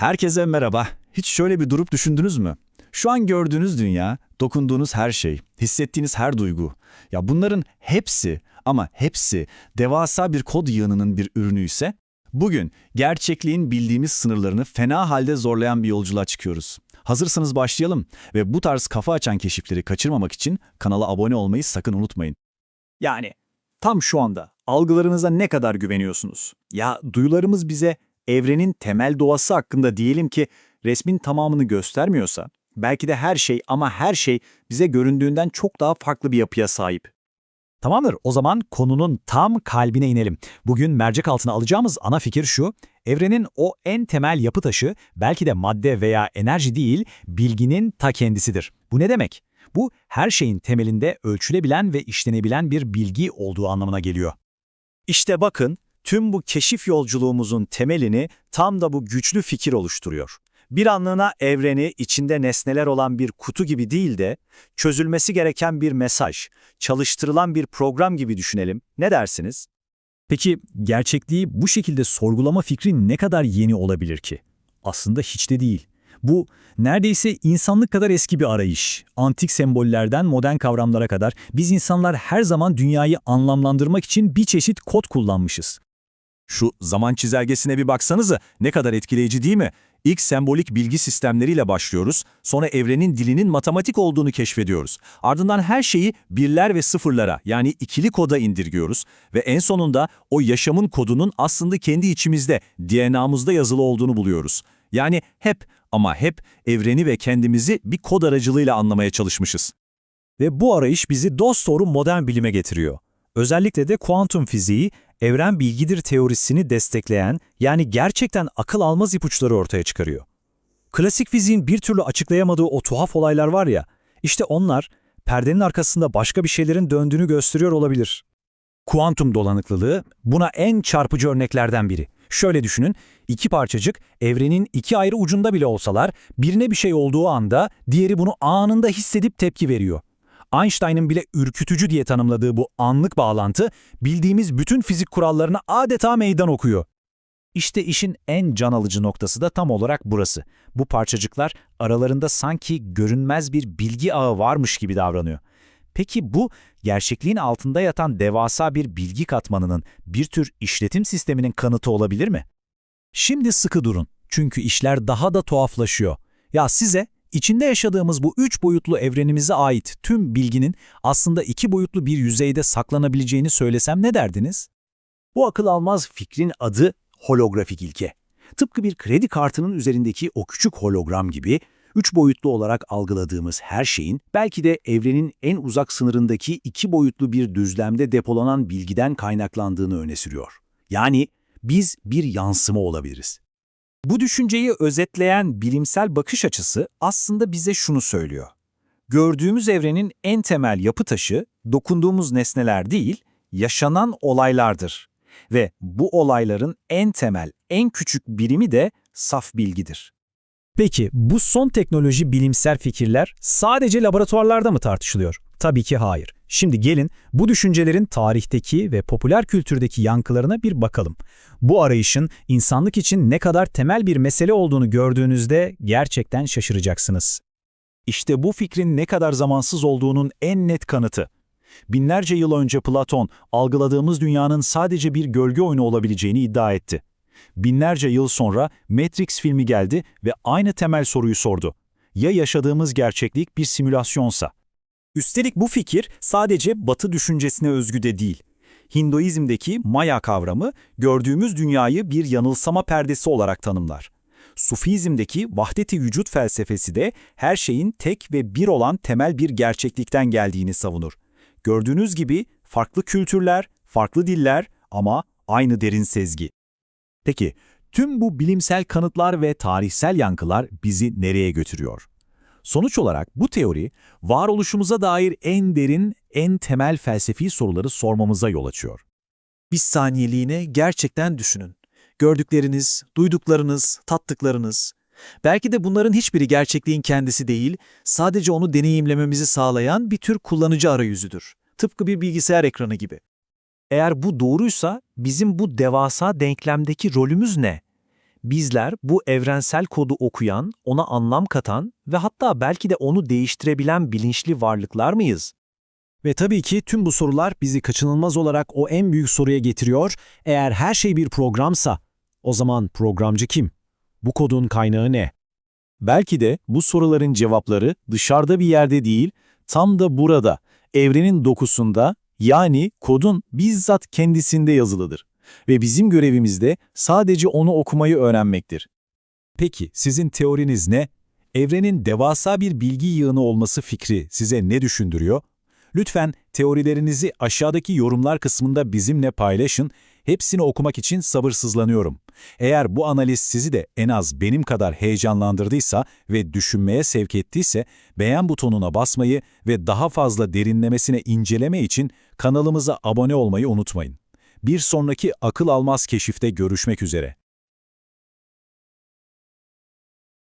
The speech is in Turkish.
Herkese merhaba. Hiç şöyle bir durup düşündünüz mü? Şu an gördüğünüz dünya, dokunduğunuz her şey, hissettiğiniz her duygu. Ya bunların hepsi ama hepsi devasa bir kod yığınının bir ürünü ise bugün gerçekliğin bildiğimiz sınırlarını fena halde zorlayan bir yolculuğa çıkıyoruz. Hazırsanız başlayalım ve bu tarz kafa açan keşifleri kaçırmamak için kanala abone olmayı sakın unutmayın. Yani tam şu anda algılarınıza ne kadar güveniyorsunuz? Ya duyularımız bize evrenin temel doğası hakkında diyelim ki resmin tamamını göstermiyorsa, belki de her şey ama her şey bize göründüğünden çok daha farklı bir yapıya sahip. Tamamdır. O zaman konunun tam kalbine inelim. Bugün mercek altına alacağımız ana fikir şu. Evrenin o en temel yapı taşı belki de madde veya enerji değil, bilginin ta kendisidir. Bu ne demek? Bu her şeyin temelinde ölçülebilen ve işlenebilen bir bilgi olduğu anlamına geliyor. İşte bakın, tüm bu keşif yolculuğumuzun temelini tam da bu güçlü fikir oluşturuyor. Bir anlığına evreni içinde nesneler olan bir kutu gibi değil de çözülmesi gereken bir mesaj, çalıştırılan bir program gibi düşünelim. Ne dersiniz? Peki gerçekliği bu şekilde sorgulama fikri ne kadar yeni olabilir ki? Aslında hiç de değil. Bu neredeyse insanlık kadar eski bir arayış. Antik sembollerden modern kavramlara kadar biz insanlar her zaman dünyayı anlamlandırmak için bir çeşit kod kullanmışız. Şu zaman çizelgesine bir baksanıza ne kadar etkileyici değil mi? İlk sembolik bilgi sistemleriyle başlıyoruz, sonra evrenin dilinin matematik olduğunu keşfediyoruz. Ardından her şeyi birler ve sıfırlara yani ikili koda indirgiyoruz ve en sonunda o yaşamın kodunun aslında kendi içimizde, DNA'mızda yazılı olduğunu buluyoruz. Yani hep ama hep evreni ve kendimizi bir kod aracılığıyla anlamaya çalışmışız. Ve bu arayış bizi dosdoğru modern bilime getiriyor. Özellikle de kuantum fiziği, evren bilgidir teorisini destekleyen, yani gerçekten akıl almaz ipuçları ortaya çıkarıyor. Klasik fiziğin bir türlü açıklayamadığı o tuhaf olaylar var ya, işte onlar, perdenin arkasında başka bir şeylerin döndüğünü gösteriyor olabilir. Kuantum dolanıklılığı buna en çarpıcı örneklerden biri. Şöyle düşünün, iki parçacık evrenin iki ayrı ucunda bile olsalar, birine bir şey olduğu anda diğeri bunu anında hissedip tepki veriyor. Einstein'ın bile ürkütücü diye tanımladığı bu anlık bağlantı, bildiğimiz bütün fizik kurallarına adeta meydan okuyor. İşte işin en can alıcı noktası da tam olarak burası. Bu parçacıklar aralarında sanki görünmez bir bilgi ağı varmış gibi davranıyor. Peki bu, gerçekliğin altında yatan devasa bir bilgi katmanının, bir tür işletim sisteminin kanıtı olabilir mi? Şimdi sıkı durun. Çünkü işler daha da tuhaflaşıyor. Ya size içinde yaşadığımız bu üç boyutlu evrenimize ait tüm bilginin aslında iki boyutlu bir yüzeyde saklanabileceğini söylesem ne derdiniz? Bu akıl almaz fikrin adı holografik ilke. Tıpkı bir kredi kartının üzerindeki o küçük hologram gibi, üç boyutlu olarak algıladığımız her şeyin belki de evrenin en uzak sınırındaki iki boyutlu bir düzlemde depolanan bilgiden kaynaklandığını öne sürüyor. Yani biz bir yansıma olabiliriz. Bu düşünceyi özetleyen bilimsel bakış açısı aslında bize şunu söylüyor. Gördüğümüz evrenin en temel yapı taşı dokunduğumuz nesneler değil, yaşanan olaylardır. Ve bu olayların en temel, en küçük birimi de saf bilgidir. Peki bu son teknoloji bilimsel fikirler sadece laboratuvarlarda mı tartışılıyor? Tabii ki hayır. Şimdi gelin bu düşüncelerin tarihteki ve popüler kültürdeki yankılarına bir bakalım. Bu arayışın insanlık için ne kadar temel bir mesele olduğunu gördüğünüzde gerçekten şaşıracaksınız. İşte bu fikrin ne kadar zamansız olduğunun en net kanıtı. Binlerce yıl önce Platon, algıladığımız dünyanın sadece bir gölge oyunu olabileceğini iddia etti. Binlerce yıl sonra Matrix filmi geldi ve aynı temel soruyu sordu. Ya yaşadığımız gerçeklik bir simülasyonsa? Üstelik bu fikir sadece Batı düşüncesine özgü de değil. Hinduizm'deki Maya kavramı gördüğümüz dünyayı bir yanılsama perdesi olarak tanımlar. Sufizm'deki vahdet-i vücut felsefesi de her şeyin tek ve bir olan temel bir gerçeklikten geldiğini savunur. Gördüğünüz gibi farklı kültürler, farklı diller ama aynı derin sezgi. Peki, tüm bu bilimsel kanıtlar ve tarihsel yankılar bizi nereye götürüyor? Sonuç olarak bu teori, varoluşumuza dair en derin, en temel felsefi soruları sormamıza yol açıyor. Bir saniyeliğine gerçekten düşünün. Gördükleriniz, duyduklarınız, tattıklarınız. Belki de bunların hiçbiri gerçekliğin kendisi değil, sadece onu deneyimlememizi sağlayan bir tür kullanıcı arayüzüdür. Tıpkı bir bilgisayar ekranı gibi. Eğer bu doğruysa bizim bu devasa denklemdeki rolümüz ne? Bizler bu evrensel kodu okuyan, ona anlam katan ve hatta belki de onu değiştirebilen bilinçli varlıklar mıyız? Ve tabii ki tüm bu sorular bizi kaçınılmaz olarak o en büyük soruya getiriyor. Eğer her şey bir programsa, o zaman programcı kim? Bu kodun kaynağı ne? Belki de bu soruların cevapları dışarıda bir yerde değil, tam da burada, evrenin dokusunda, yani kodun bizzat kendisinde yazılıdır. Ve bizim görevimiz de sadece onu okumayı öğrenmektir. Peki sizin teoriniz ne? Evrenin devasa bir bilgi yığını olması fikri size ne düşündürüyor? Lütfen teorilerinizi aşağıdaki yorumlar kısmında bizimle paylaşın. Hepsini okumak için sabırsızlanıyorum. Eğer bu analiz sizi de en az benim kadar heyecanlandırdıysa ve düşünmeye sevk ettiyse beğen butonuna basmayı ve daha fazla derinlemesine inceleme için kanalımıza abone olmayı unutmayın. Bir sonraki akıl almaz keşifte görüşmek üzere.